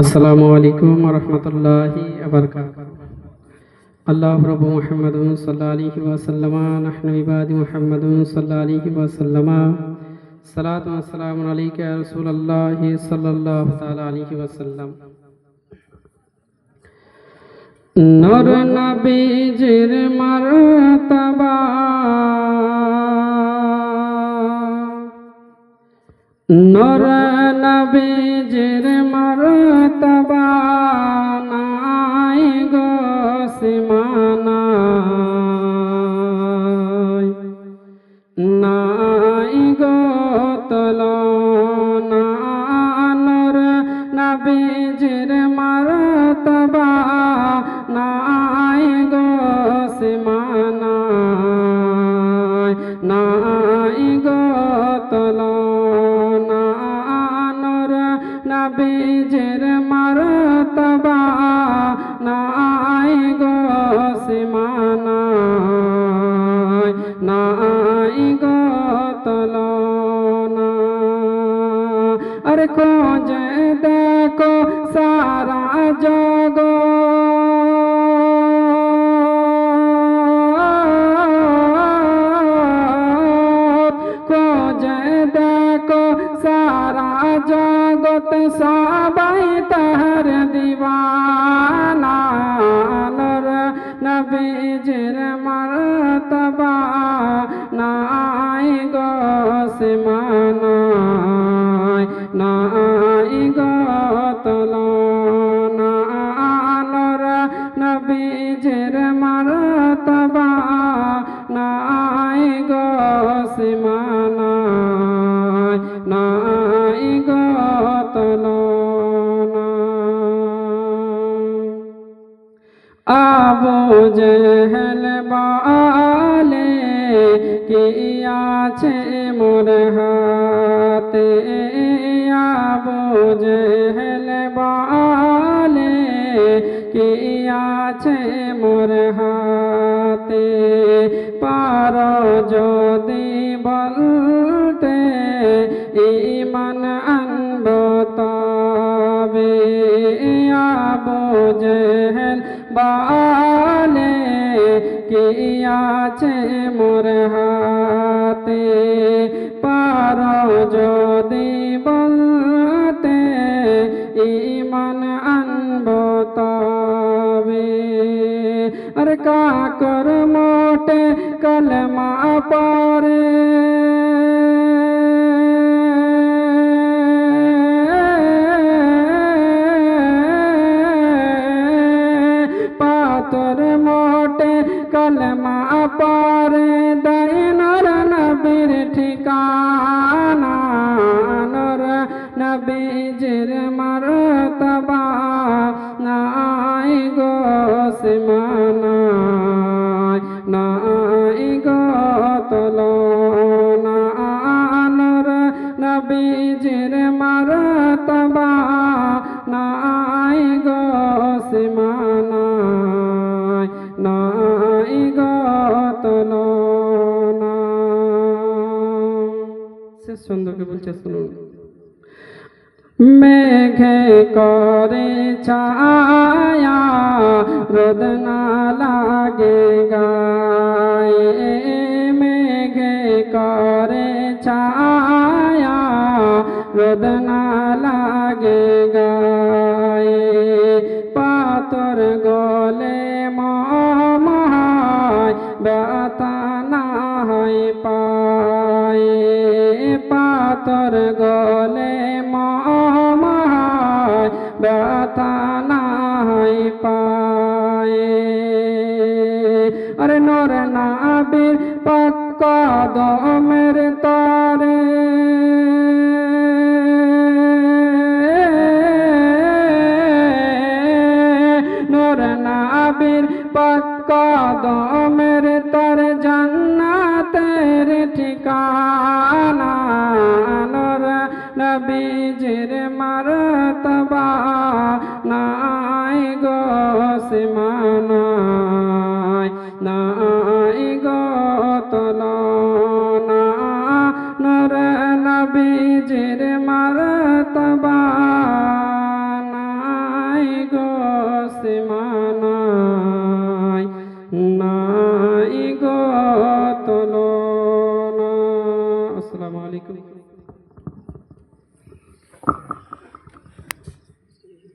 আসসালামু আলাইকুম রহমতুল্লাহি আল্লাহ রবু মোহাম্মদ সাল্লাহ ওয়াসাল্লামা, নাহনু ইবাদি মোহাম্মদ সাল্লাহ ওয়াসাল্লামা। সালাত আসসালামু আলাইকা রাসূলুল্লাহ সাল্লাল্লাহু তাআলা আলাইহি ওয়াসাল্লাম। নর নবীজির মারতবা নর নবীজির মারতবা নবীজির মারতবা নাই গো সীমানায় নাই গো তলনা। আরে দেখো সারা জগত সবাই তাহার দিবানা নর নবীজির মর্তবা নাই গো সীমানায় নাই গো তলনা নর নবীজির জেহেল বালে কি আছে মোর হাতে? আবু জেহেল বালে কি আছে মোর হাতে? পার যদি কি আছে মোর হাতে? পার যদি বলতে ইমান আনব তবে। আর কাকর মোটে কলমা পরে পরে দৈনর নবীর ঠিকানা, নর নবীজির মরতবা, নাই গো সীমানায় নাই গো তলনা নর নবীজির মরতবা, নাই গো ছন্দকে বলছে, শুনুন। মেঘে করে ছায়া, রোদ না লাগে গায়ে। মেঘে করে ছায়া, রোদ লাগে গায়ে। পাতর গলে মহায় ব্যথা পাতর গলে মহায় ব্যথা না হয় পায়ে। আরে নর নাবির পাক্কা দমের তারে। নর নাবির পাক্কা দমের নবীজির মারতবা নাই গো সীমানায় নাই গো তলনা। নর নবী নবীজের